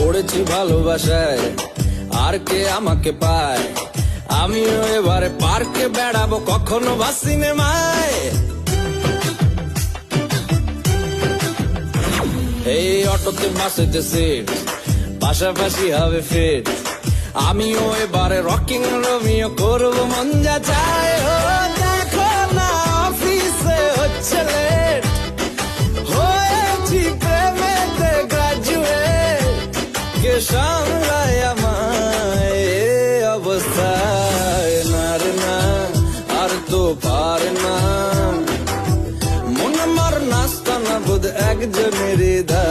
পড়েছি ভালোবাসায়। আর কে আমাকে পায়? আমিও এবারে পার্কে বেড়াবো কখনো বা সিনেমায়। এই অটোতে বাসেতে সিট পাশাপাশি হবে ফিট আমিও এবারে রকিং রমিও করব, মন যা সামলায় আমায় অবস্থায় না আর মন নাস্তা না বোধ একজনের দায়